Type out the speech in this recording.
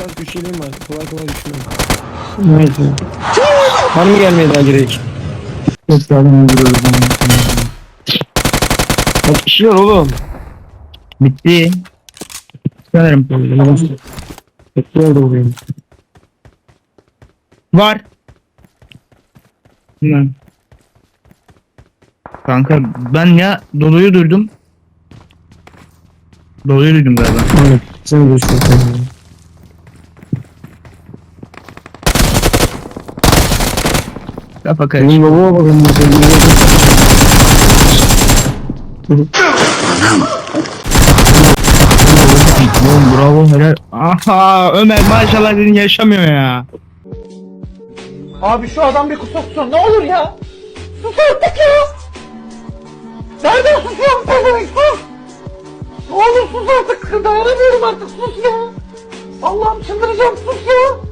şu an artık. Kolay kolay düşmüyorum. Neyse. Var mı gelmeye daha gerek? Çok sağlam öldürüyoruz. Kaç kişi var oğlum? Bitti. Sanırım. Bekle orada olayım. Var. Hı. Kanka ben ya Dolu'yu duydum. Dolu'yu duydum galiba. Aynen. Sen de Kafa karış. Benim babama bakın. sevgili. Oğlum bravo helal. Aha Ömer maşallah senin yaşamıyor ya. Abi şu adam bir kusursun ne olur ya. Sus artık ya. Nereden susuyorsun pezevenk sus. Ne olur sus artık dayanamıyorum artık sus ya. Allah'ım çıldıracağım sus ya.